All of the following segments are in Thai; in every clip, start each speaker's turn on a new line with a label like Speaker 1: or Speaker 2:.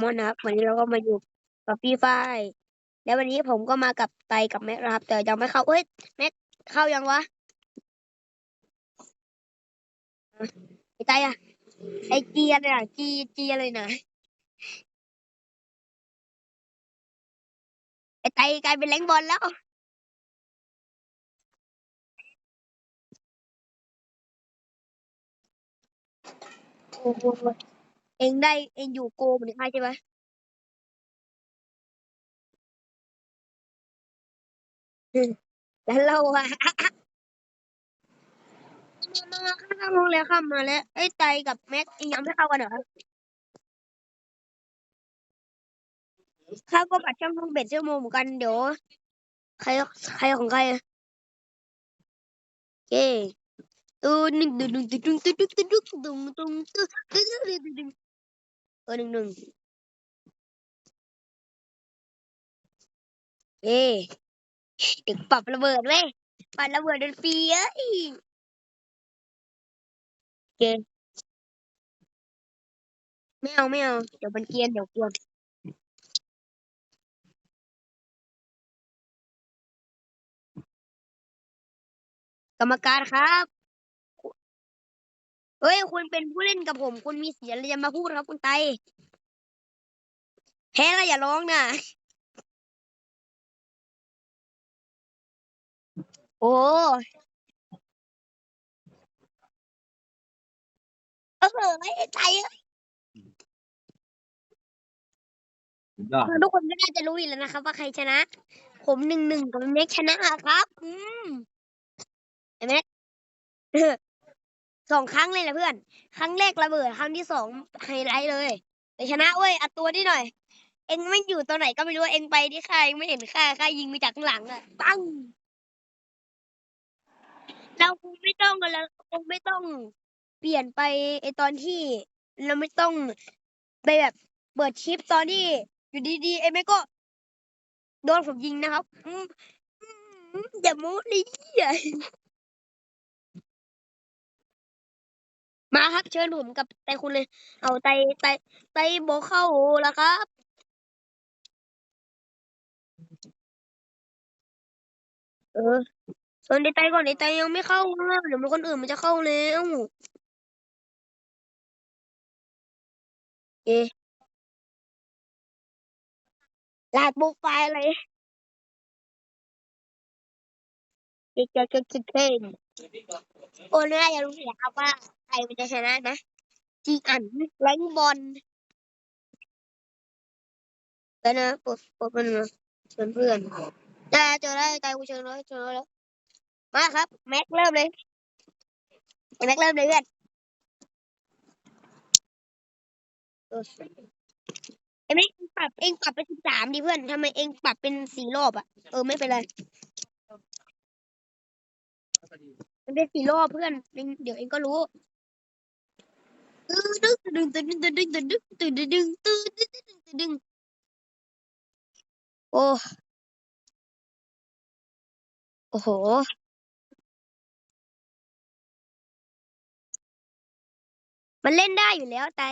Speaker 1: มอนนะครับ วันนี้เราก็มาอยู่กับฟรีไฟแล้ววันนี้ผมก็มากับไตกับแม็กนะครับ แต่ยังไม่เข้าเฮ้ยแม็กเข้ายังวะไอไตอะไอจีอะไรอะจีจีอะไรนะไอไตกลายเป็นแรงบอลแล้วโอ้โห เองได้เองอยู่โกเหมือนใครใช่ไหมแล้วเราอะมาข้างลงแล้วข้ามมาแล้วไอ้ไตกับแม็กเองยังไม่เข้ากันเหรอข้าก็ปัดช่องทางเบ็ดชั่วโมงเหมือนกันเดี๋ยวใครใครของใครอะโอเคตูหนึ่งตึ้งตึ้งตึ้งตึ้งตึ้งตึ้งตึ้งดึงดึงดึงดึง เออหนึ่งหนึ่งเอ้เด็กปรับระเบิดเว้ยปัดระเบิดโดนฟรีเอ้ยโอเคไม่เอาไม่เอาเดี๋ยวมันเกียนเดี๋ยวกลัวกรรมการครับ เฮ้ย คุณเป็นผู้เล่นกับผม คุณมีเสียงอะไรจะมาพูดครับคุณไต แพ้แล้วอย่าร้องนะ โอ้เออไอ้ไตเอ้ย
Speaker 2: ยอด
Speaker 1: ทุกคนก็น่าจะรู้อยู่แล้วนะครับ ว่าใครชนะ ผมหนึ่งหนึ่งกับเม็กชนะครับ อืมเห็นไหม สองครั้งเลยนะเพื่อน ครั้งแรกระเบิด ครั้งที่สองไฮไลท์เลยแต่ชนะเว้ยอัดตัวนี่หน่อย เอ็งไม่อยู่ตัวไหนก็ไม่รู้เอ็งไปที่ใครไม่เห็นค่าค่ายิงมาจากข้างหลังอะปังเราคงไม่ต้องกันแล้วคงไม่ต้องเปลี่ยนไปไอตอนที่ เราไม่ต้องไปแบบเปิดคลิปตอนที่อยู่ดีๆไอ้แม่ก็โดนผมยิงนะครับอย่าโม้ดิอย่ มาครับเชิญผมกับไตคุณเลย เอาไตไตไตโบเข้าแล้วครับ เออส่วนไอไตก่อนไอไตยังไม่เข้านะเดี๋ยวมันคนอื่นมันจะเข้าแล้วเอลาดโปรไฟล์อะไเจ๊เจ๊เจ๊เจ๊เจ๊โอ้น่าจะรู้อยู่แล้วครับว่าใครมันจะชนะนะจริงอันแรงบอลแล้วนะปดปดมันเพื่อนเพื่อนได้เจอได้ใจกูเชิญแล้วเจอแล้วมาครับ แม็กเริ่มเลย แม็กเริ่มเลยเพื่อนเออเอ็มเองปรับเองปรับเป็นสิบสามดิเพื่อนทำไมเองปรับเป็นสี่รอบอะเออไม่เป็นไร มันเป็นสี่รอบเพื่อนเดี๋ยวเองก็รู้ตึ้งตึ้งตึ้งตึ้งตึ้งตึ้งตึ้งตึ้งตึ้งตึ้งตึ้งตึ้งตึ้งตึ้งตึ้งโอ้โอ้โหมันเล่นได้อยู่แล้วไต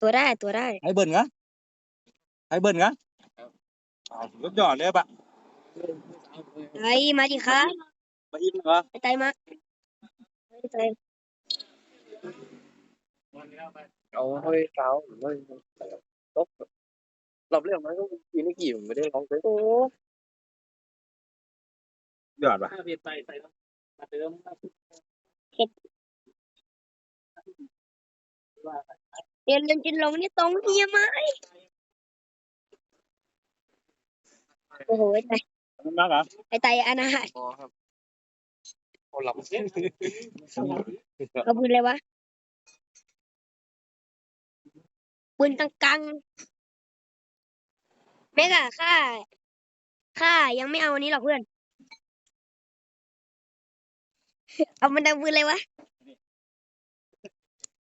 Speaker 1: ตัวได้ตัวได้
Speaker 2: ไอ้เบิ้ลกะไอ้เบิ้ลกะ อ้าวสุดยอดเลยปะ
Speaker 1: ไตมาดิครับ
Speaker 2: มาอิ่มเหรอ
Speaker 1: ไอ้ไตมาไอ้ไต
Speaker 3: เอาเฮ้ยเช้าเฮ้ยตกรอบเรื่องมันก็ปีนี้กี่ผมไม่ได้ร้องเลย
Speaker 1: โอ้
Speaker 2: ยอดปะ
Speaker 3: ถ้าเปลี่ยนไปใส่มาเติม
Speaker 1: เรียนเรียนจินลงนี่ตรงเฮียไหม โอ้โหไอ้ไต
Speaker 2: มันมากเหรอ
Speaker 1: ไอ้ไตอนาถ
Speaker 3: พอครับพอหลับเส้น
Speaker 1: เอาปืนเลยวะปืนตังกังแม่กะข้าข้ายังไม่เอาอันนี้หรอกเพื่อน เอามันดังปืนเลยวะ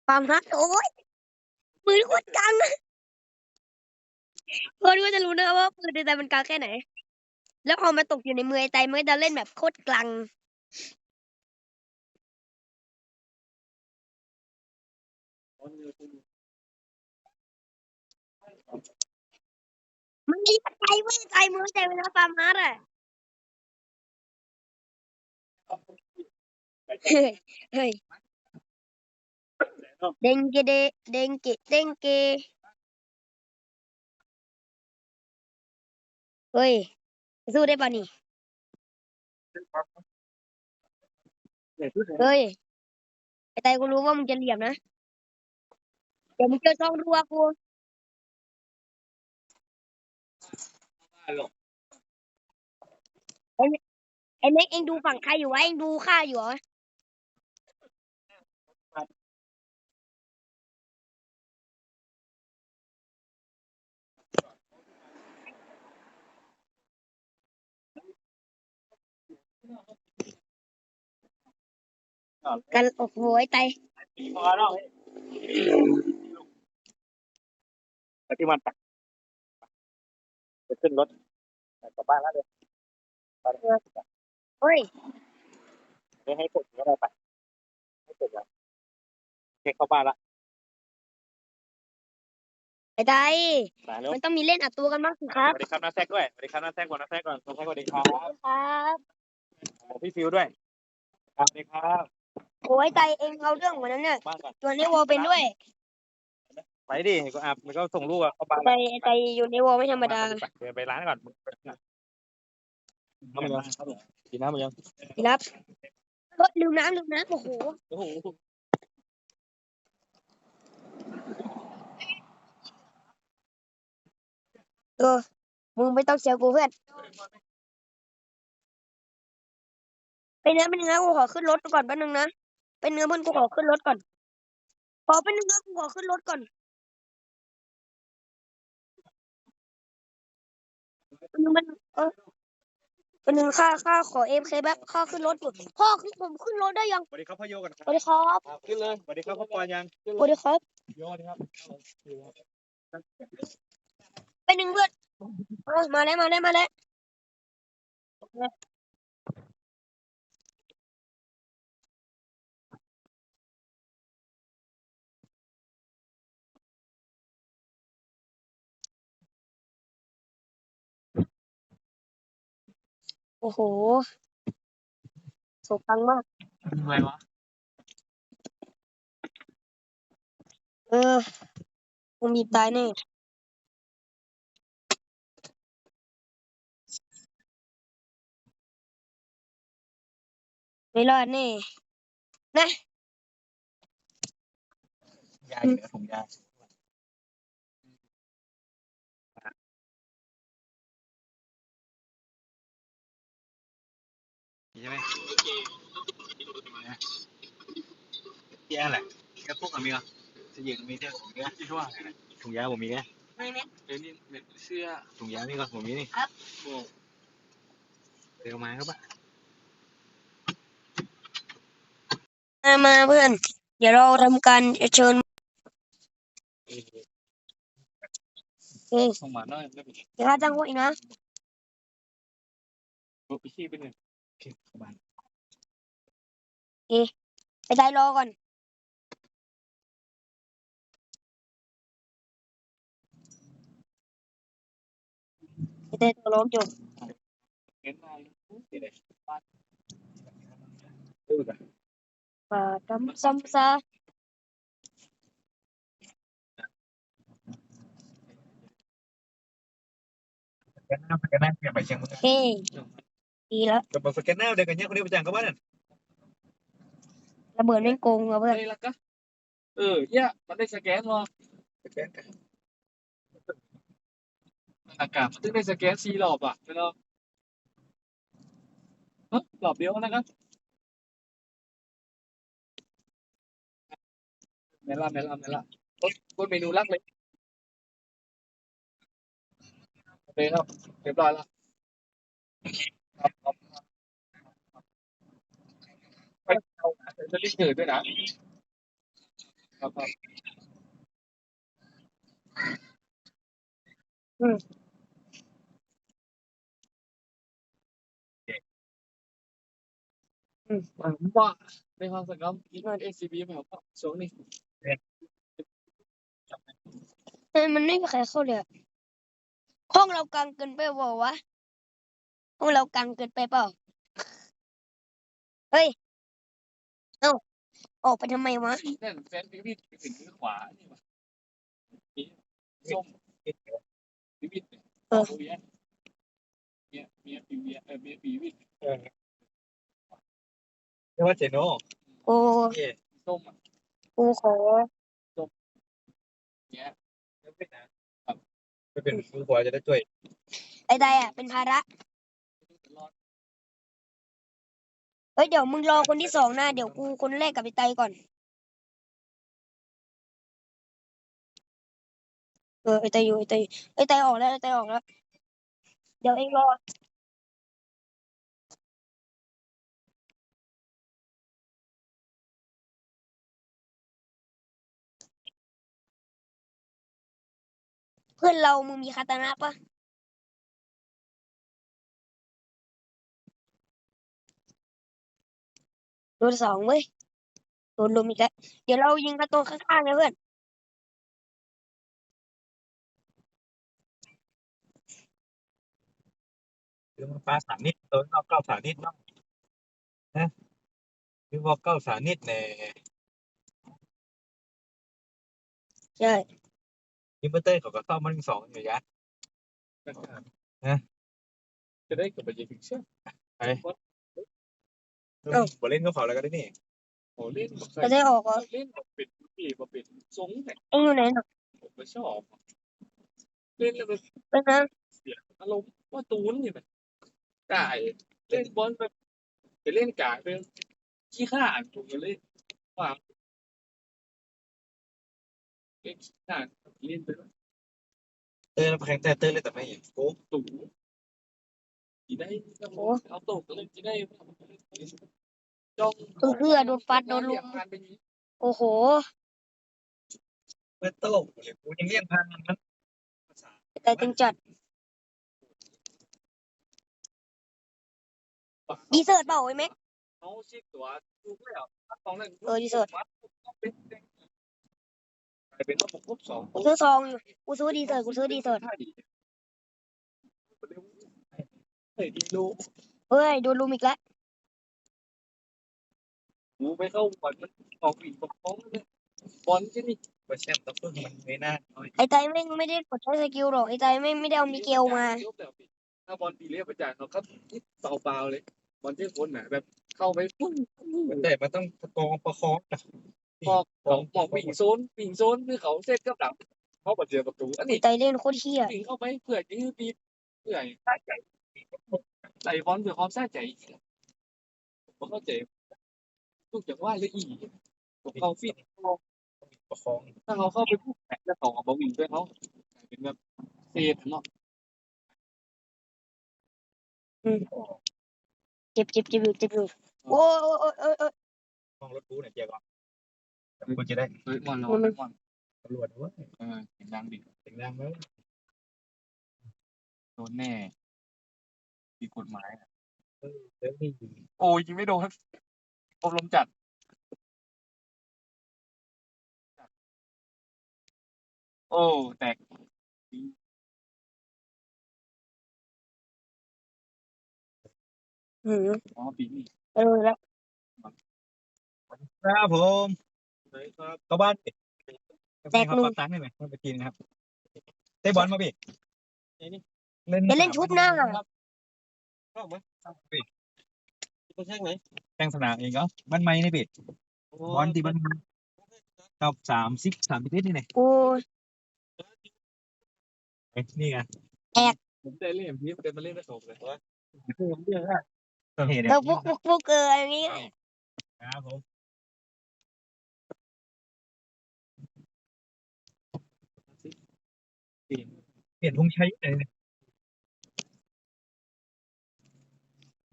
Speaker 1: ความฮักโอ้ยปืนโคตรกังอะ คนก็จะรู้นะว่าปืนในใจมันกังแค่ไหน แล้วพอมาตกอยู่ในมือไอ้ไตมันก็จะเล่นแบบโคตรกลังมันไม่ใช่เว้ยใจมือใจเวลาฟาร์มาร์อะเฮ้ยเฮ้ยเด้งเกเดเด้งเกเด้งเก เฮ้ย สู้ได้ป่ะนี่ เฮ้ย ไอ้ไตกูรู้ว่ามึงจะเหลี่ยมนะ เดี๋ยวมึงเจอช่องรัวกูไอ้เน็กเองดูฝั่งใครอยู่วะเองดูข้าอยู่เหรอ กันโอ้โหไอ้ไต
Speaker 2: พอแล้วปฏิวัติไปจะขึ้นรถกลับบ้านแล้วเดี๋ยว
Speaker 1: เฮ้ย
Speaker 2: เดี๋ยวให้กดก็ได้ไปให้กดแล้วโอเคเข้าบ้านละ
Speaker 1: ไอ้ไต
Speaker 2: มาแล้ว
Speaker 1: มันต้องมีเล่นอัดตัวกันบ้างสิครั
Speaker 2: ส
Speaker 1: บ
Speaker 2: วัสดีครับน้าแซกด้วยสวัสดีครับน้าแซกก่อนน้าแซกก่อนน้าแซกสวัสดีครับ
Speaker 1: ครับ
Speaker 2: ผมพี่ฟิวด้วยสวัสดีครับ
Speaker 1: โอ้ยไตเองเอาเรื่องเหมือนนั้นเนี่ย
Speaker 2: บ้านก่อน
Speaker 1: ตัวนี้วอลเป็นด้วย
Speaker 2: ไปดิก็อาบมันก็ส่งลูกอะเข้าบ้าน
Speaker 1: ไตไอ้ไตอยู่ในวอลไม่ธรรมดา
Speaker 2: เดี๋ยวไปร้านก่อนน้ำมันยังกินน้ำมันยัง
Speaker 1: ครับเฮ้ยลืมน้ำลืมน้ำโอ้โห
Speaker 2: โอ้โห
Speaker 1: เออมึงไม่ต้องเชียร์กูเพื่อนเป็นเนื้อเป็นเนื้อกูขอขึ้นรถก่อนแป๊บนึงนะ เป็นเนื้อเพื่อนกูขอขึ้นรถก่อน ขอเป็นเนื้อกูขอขึ้นรถก่อนเป็นเนื้อมันเออเป็นเนื้อค่าค่าขอเอฟเคแบบค่าขึ้นรถอยู่พ่อขึ้นผมขึ้นรถได้ยัง
Speaker 2: สวัสดีครับพ่อโยกันค
Speaker 1: ส
Speaker 2: รับ
Speaker 1: วัสดีครับ
Speaker 2: ขึ้นเลยสวัสดีครับพ่อปอนยัง
Speaker 1: สวัสดีครับ
Speaker 2: โยสวัสดีครับ
Speaker 1: เป็นหนึ่งเพื่อนเออมาแล้วมาแล้วมาแล้ว โอ้โหโสตังมาก
Speaker 2: อะไรวะ
Speaker 1: เออผมบีบตายแน่ไม่รอดแน่นะ
Speaker 2: ยาอยู่เหนือถุงยา ใช่ไหมเที่ยแหละแค่พวกมันมีอะจะยิงมีเที่ยถุงยาที่ช่วงถุงยาผมมีแค่
Speaker 1: ไม่แน่
Speaker 3: เดี๋ยวนี้เนี่ยเสื้อ
Speaker 2: ถุงยานี่ก็ผมมีนี่
Speaker 3: โอ้
Speaker 2: เร็วมาครับป่ะ
Speaker 1: มามาเพื่อน เดี๋ยวเราทำการเชิญเฮ้ย
Speaker 2: ส่งมาหน่อยไม่เป็น
Speaker 1: เดี๋ยวข้าจ้างพวกอีกนะ
Speaker 2: รถไปขี้ไปหนึ่ง โอเคเข้าบ้าน
Speaker 1: ไปใจรอก่อนไป
Speaker 2: ดี๋ยวบ้านตู้กัน
Speaker 1: ป่าทำซ้ำซา
Speaker 2: สแกนหน้าสแกนหน้าเปลี่ยนไปเชียงใหม่
Speaker 1: เฮ้ยดีแล้ว
Speaker 2: จะบอกสแกนหน้าเดี๋ยวกันเนี่ยคนนี้ไปจ้างเขาบ้านนั่น
Speaker 1: ระเบิดแม่งโกงว่ะเพื่อน
Speaker 3: ได้ละกะเออเนี่ยมันได้สแกนเหรอ
Speaker 2: สแกนกัน
Speaker 3: อากาศมันถึงได้สแกนสี่รอบอะเนาะฮะรอบเดียวนะครับเมล่าเมล่าเมล่ากดกดเมนูลักเลยโอเคครับเรียบร้อยแล้วครับครับไปเอา จะรีบเกิดด้วยนะครับครับ
Speaker 1: อืม
Speaker 3: ผมว่าในความสังคมคิดว่า SCB แบบว่าช่วงนี้
Speaker 1: เออมันไม่มีใครเข้าเลยอะห้องเรากลางเกินไปเปล่าวะห้องเรากลางเกินไปเปล่า เฮ้ยเอ้า ออกไปทำไมวะ
Speaker 3: นั่นแฟนพิวิตไปถึงมือขวานี่วะนี่ส้มพิวิตเนี่ย
Speaker 1: เออ
Speaker 3: โเวียเนี่ยเมียปีเวียเออเมียปีวิทย์
Speaker 2: เรียกว่าเจโน่
Speaker 1: โอ้
Speaker 2: เย่
Speaker 3: ส้มอะ
Speaker 1: กูขอ
Speaker 3: เนี่ย
Speaker 2: ไม่เป็นนะไม่เป็นมือขวาจะได้ช่วย
Speaker 1: ไอ้ใดอะเป็นภาระ เฮ้ยเดี๋ยวมึงรอคนที่สองนะเดี๋ยวกูคนแรกกับไอไตก่อน เออไอไตอยู่ไอไตไอไตออกแล้วไอไตออกแล้ว เดี๋ยวเองรอเพื่อนเรามึงมีคาตานะปะ ดนสองเว้ยโดนลุมอีกแล้ว เดี๋ยวเรายิงกระตัวข้างๆนะเพื่อน
Speaker 2: หรือมันปลาสามนิดตัวเราเก้าสามนิดเนาะนะหรือว่าเก้าสามนิดแน่
Speaker 1: ใช่
Speaker 2: ยิมเบอร์เตอร์เขาก็เข้ามาถึงสองอยู่ยะฮะ
Speaker 3: จะได้กับไปยิงเชื่อ
Speaker 2: บอลเล่นก็เขาแล้วก็ได้นี่
Speaker 3: โอ้เล่นแบบใคร
Speaker 1: จะได้ออกเหรอ
Speaker 3: เล่นแบบเป็นปีแบบเป็นทรงแต่
Speaker 1: เอ็งอยู่ไหนน่ะ
Speaker 3: ผมไม่ชอบเล่นแล้วมัน
Speaker 1: เป็นนะ
Speaker 3: เสียอารมณ์ว่าตูนนี่มันกายเล่นบอลแบบไปเล่นกายเป็นขี้ข้าอ่านถูกกันเลยว่าเล่นขี้ข้าเล่นไปแล้ว
Speaker 2: เตอร์แข่งแต่เตอร์เลยแต่ไม่เห็นโอ้
Speaker 3: ตู่ เอาตกเลยกี่ได้จ้อง
Speaker 1: เพื่อโดนฟัดโดนลุม
Speaker 3: ง
Speaker 1: โอ้โห
Speaker 2: เบอร์โต้หรือกูยังเรียกพันมัน
Speaker 1: แต่ตึงจัดดีเซิร์ตเปล่าไอ้แม็ก
Speaker 3: เขาชิดตัวถูกแล้วตอนนั้น
Speaker 1: เออดีเซิร์ต
Speaker 3: เป็นระบบครบสอง
Speaker 1: กูซื้อซองอยู่กูซื้อดีเซิร์ตกูซื้อดีเซิร์ต
Speaker 3: เฮ้ยดีรู้
Speaker 1: เฮ้ยโดนลุมอีกแล้ว
Speaker 3: กูไปเข้าบอลมันออกปีกฟ้องเลยบอลที่นี่
Speaker 2: เปอร์เซ็นต์ต้องเพิ่มมันไม่น่าน้อย
Speaker 1: ไอ้ไตแม่งไม่ได้กดใช้สกิลหรอกไอ้ไตแม่งไม่ได้เอามิเกลมา
Speaker 3: ถ้าบอลปีเรียบประจานเขาก็เปล่าๆเลย บอลที่คนน่ะแบบเข้าไปปุ้ง
Speaker 2: มันได้มันต้องประกองประคองนะ
Speaker 3: พอเขามองวิ่งโซนวิ่งโซนคือเขาเซตกับดับเขาบัดเจอประตูอัน
Speaker 1: ไอ้
Speaker 3: นี้
Speaker 1: ไตเล่นโคตรเฮี้ย
Speaker 3: วิ่งเข้าไปเพื่อยื้อปีเพื่อสร้างใจ ใส่บอลเพื่อความสร้างใจผมเข้าใจทุกอย่างว่าเลยอีผมเข้าฟิต
Speaker 2: ประคอง
Speaker 3: ถ้าเขาเข้าไปพูดแข่งจะต่อกับบอลวิ่งด้วยเขาเป็นแบบเซฟเนาะ
Speaker 1: เจ็บเจ็บเจ็บอยู่เจ็บอยู่โอ้ยโอ้ยโอ้ยโอ้ย
Speaker 2: มองรถกูเนี่ยเจียก่อนกูจะได้
Speaker 3: เฮ้ยมอนเรามอน
Speaker 2: ตำรวจด้วย
Speaker 3: เออเสียงดังดิ
Speaker 2: เสียงดังไหม
Speaker 3: โดนแน่ มีกฎหมาย
Speaker 2: เดี๋ยวนี่
Speaker 3: โอ้ยยิงไม่โดนอบรมจัด โอ้ แตก
Speaker 1: หืม
Speaker 3: อ๋อปีนี้
Speaker 1: เออแล้ว
Speaker 2: ครับผมเข้าบ้านดิ
Speaker 1: แตกหนึ่ง
Speaker 2: ขอตังค์ได้ไหมมาไปกินครับเตะบอลมาพี่เล่น
Speaker 1: จะเล่นชุบหน้า
Speaker 2: เข้าไหมพี่แข่งไหนแข่งสนามเองเหรอบ้านไม้นี่พี่บอลที่บ้านไม้กับสามสิบสามสิบเอ็ดนี่ไง
Speaker 1: โอ้ย
Speaker 2: เอ้ยนี่ไง
Speaker 3: ผมได้เล่นนี้เป็นมาเล่นได้สองเลย
Speaker 2: ผมเรียกว่าเห็น
Speaker 1: เออพวกพวกพวกเอออันนี้
Speaker 2: ครับผมเปลี่ยนธงชัยเลย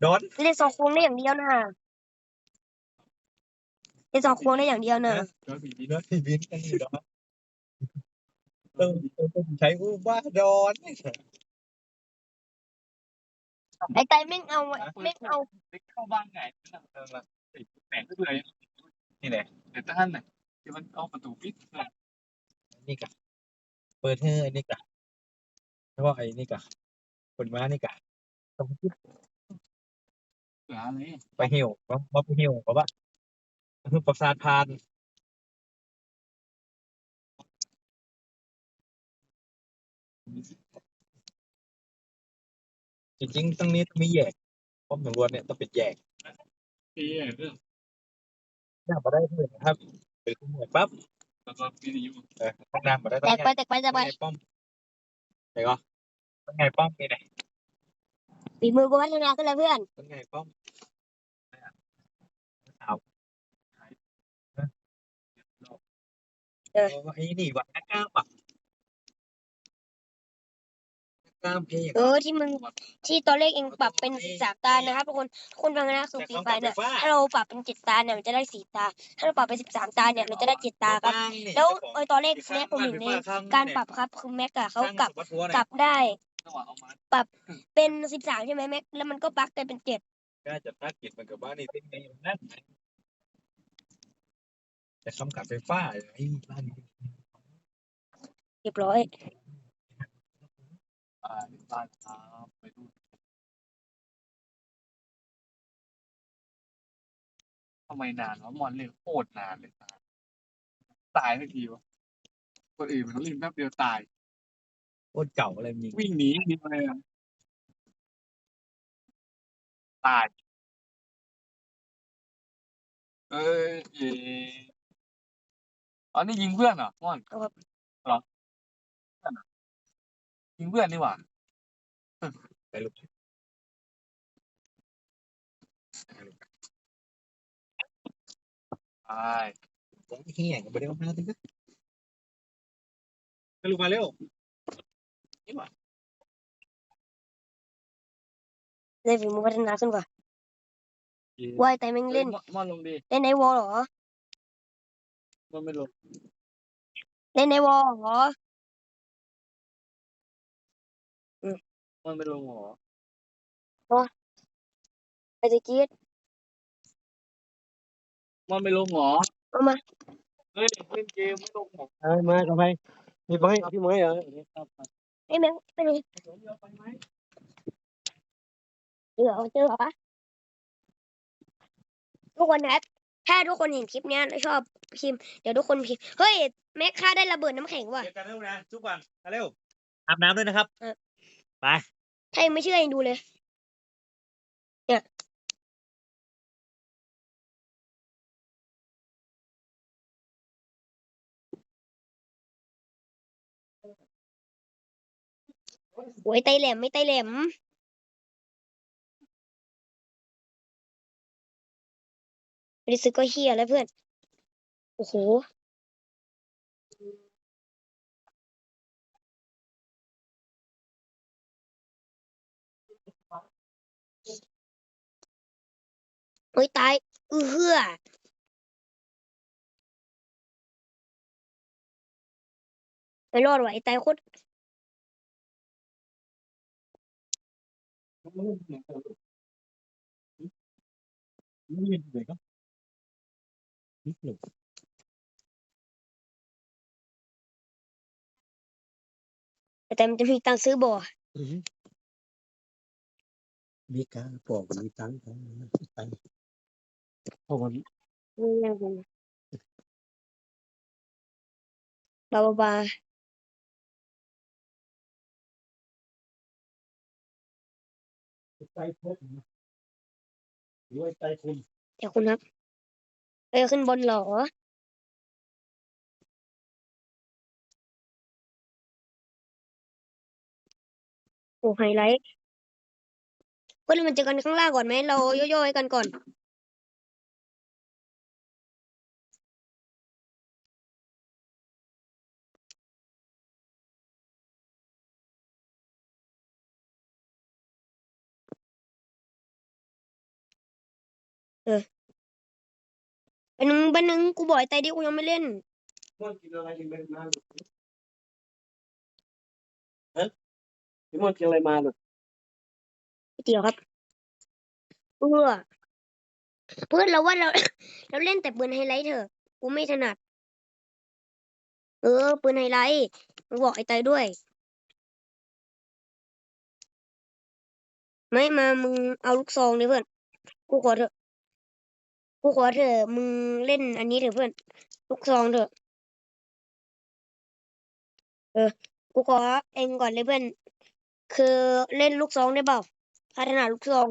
Speaker 2: ดอน
Speaker 1: เล่นสองโค้งได้อย่างเดียวนะเล่นสองโค้งได้อย่างเดียวนะ
Speaker 3: ก็ปีนี้
Speaker 2: ดอนที่บินกันอยู่ดอนเออเออผมใช้กูว่าดอน
Speaker 1: ไอ้ไตแม่งเอาแม่งเอา
Speaker 3: เด็กเข้าบ้านไงแตกเลย
Speaker 2: นี่แหละ
Speaker 3: แต่ท่านน่ะที่มันเอาประตูปิด
Speaker 2: นี่กันเปิดให้ไอ้นี่กะแล้วก็ไอ้นี่กะคนม้านี่กะต้องคิด
Speaker 3: เสืออะไร
Speaker 2: ไปเหี่ยวว่าว่าไปเหี่ยวเพราะว่าคือประสาทพานจริงๆตรงนี้ต้องมีแยกป้อมตำรวจเนี่ยต้องเป็นแยก
Speaker 3: ปีเรื่อง
Speaker 2: หน้ามาได้เพื่อนนะครับเป็นขโมยปั๊บ
Speaker 3: แล้วก็ปีนี้อยู่
Speaker 2: เออข้างหน้ามาได้
Speaker 1: แตกไปแตกไปแตกไป
Speaker 2: ไงป้อมไหนก็เป็นไงป้อมนี่ไหน
Speaker 1: ฝีมือกูพัฒนาขึ้นแล้วเพื่อน
Speaker 2: เป็นไงป้อมเอา
Speaker 1: เออ
Speaker 2: ไอ้นี่วะนักกล้ามปะนักกล้ามเพลง
Speaker 1: เออที่มึงที่ตัวเลขเองปรับเป็นสิบสามตานะครับทุกคนทุกคนฟังนะคือฟรีไฟเนี่ยถ้าเราปรับเป็นเจ็ดตาเนี่ยมันจะได้สี่ตา ถ้าเราปรับเป็นสิบสามตาเนี่ยมันจะได้เจ็ดตาครับ แล้วไอ้ตัวเลขแม็กผมอยู่ในการปรับครับคือแม็กอะเขากลับกลับได้
Speaker 3: จังหวะเอามา
Speaker 1: เป็นสิบสามใช่ไหมแม็กแล้วมันก็บั๊กกลายเป็นเจ็ด
Speaker 2: ก็จะตัดกิจมันกับบ้านนี่เป็นไงนั่นแต่คำกัดไฟฟ้าไอ้บ้านนี้
Speaker 1: เรียบร้อย
Speaker 3: อ่าบ้านครับไปดูทำไมนานวะมอนเล่นโคตรนานเลยตายตายทันทีวะคนอื่นมันเล่นแป๊บเดียวตาย
Speaker 2: โคตรเก่าอะไรมี
Speaker 3: วิ่งหนีหนีไปเลยอะตาย เอ้ยเอ๋อ๋อนี่ยิงเพื่อนเหรอม่อน
Speaker 1: ครับ
Speaker 3: เหรอเพื่อนเหรอยิงเพื่อนนี่หว่า
Speaker 2: ไปลูก
Speaker 3: ตาย
Speaker 2: ผมเฮียกับไปเร็วมาถึงก็ไปลูกมาเร็ว
Speaker 1: ได้ฝีมือพัฒนาขึ้นกว่าว่ายแต่แม่งเล่น
Speaker 3: อ้ยม่อนลงดี
Speaker 1: เล่นในวอลเหรอ
Speaker 3: ม่อนไม่ลง
Speaker 1: เล่นในวอลเหรอ
Speaker 3: ม่อนไม่ลงหรอ
Speaker 1: ไอ้ตะกี้
Speaker 3: ม่อนไม่ลงหรอ
Speaker 1: เอามา
Speaker 3: เฮ้ยเล่นเกมไม่ลงหรอ
Speaker 2: เอ้ยมากับไปมีไม้พี่ไม้เหรอ
Speaker 3: ครับครับ
Speaker 1: ไอ้แม่งไปเลย
Speaker 3: เดี๋ยวเอาไปไหม
Speaker 1: เจอเหรอเจอเหรอวะทุกคนนะครับถ้าทุกคนเห็นคลิปเนี้ยแล้วชอบพิมพ์เดี๋ยวทุกคนพิมพ์เฮ้ยแม็กค่าได้ระเบิดน้ำแข็งว่ะ
Speaker 2: เดี๋ยวกันเร็วนะทุกวันเร็วอาบน้ำด้วยนะครับ
Speaker 1: เออ
Speaker 2: ไป
Speaker 1: ถ้ายังไม่เชื่อเองดูเลย เนี่ย โอ้ยไตแหลมไม่ไตแหลมไม่ได้ซื้อก็เฮียแล้วเพื่อน โอ้โห โอ้ยตาย อือเฮือไม่รอดว่ะไอ้ตายโคตร แต่มันจะมีตังค์ซื้อบ่อ
Speaker 2: มีการปอกมีตังค์ไปเพราะมัน
Speaker 1: ไม่แน่คุณบาบาบา
Speaker 2: ใจพกด้วยใจคุณ
Speaker 1: เดี๋ยวคุณครับ เออขึ้นบนเหรอ โอ้ไฮไลท์เพื่อนมันเจอกันข้างล่างก่อนไหมเราย่อยๆกันก่อน เออเป็นนึงเป็นนึงกูบอกไอ้ไตดิกูยังไม่เล่น
Speaker 3: ม่อนกินอะไรกินเป็นมาฮะพี่ม่อนกินอะไรมาหรอ
Speaker 1: เดี๋ยวครับเพื่อเพื่อนเราว่าเรา เราเล่นแต่ปืนไฮไลท์เถอะ กูไม่ถนัด เออปืนไฮไลท์มึงบอกไอ้ไตด้วย ไม่มามึงเอาลูกซองดิเพื่อน กูขอเถอะ กูขอเถอะมึงเล่นอันนี้เถอะเพื่อน ลูกซองเถอะ เออ กูขอเองก่อนเลยเพื่อน คือเล่นลูกซองได้เปล่าพัฒนาลูกซอง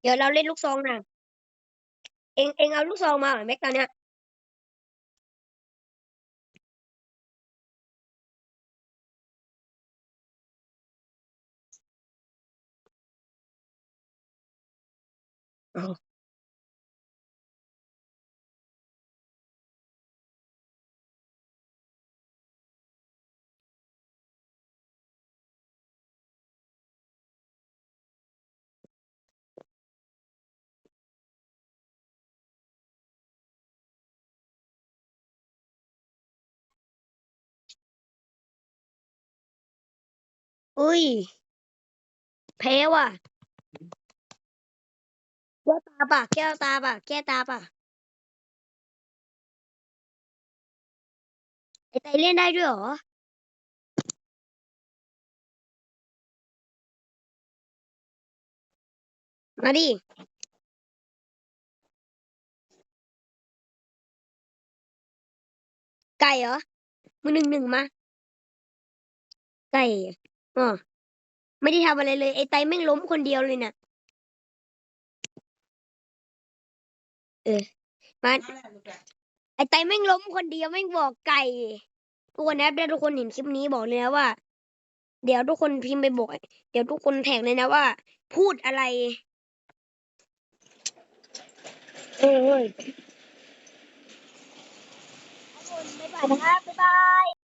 Speaker 1: เดี๋ยวเราเล่นลูกซองนะเองเองเอาลูกซองมาเหรอแม็กตอนเนี้ย อุ้ยแพ้ว่ะ วตาป่ะแก้วตาป่ะแก้วตาป่ะไอไตเล่นได้ด้วยเหรอมาดิไก่เหรอมือหนึ่งหนึ่งมา ไก่อ๋อไม่ได้ทำอะไรเลย ไอ้ไตแม่งล้มคนเดียวเลยน่ะ เออมาไอ้ไตแม่งล้มคนเดียวแม่งบอกไก่ทุกคนนะครับถ้าทุกคนเห็นคลิปนี้บอกเลยนะว่า เดี๋ยวทุกคนพิมพ์ไปบอกเดี๋ยวทุกคนแท็กเลยนะว่า พูดอะไรเอ้ยทุกคนบ๊ายบายนะครับบ๊ายบาย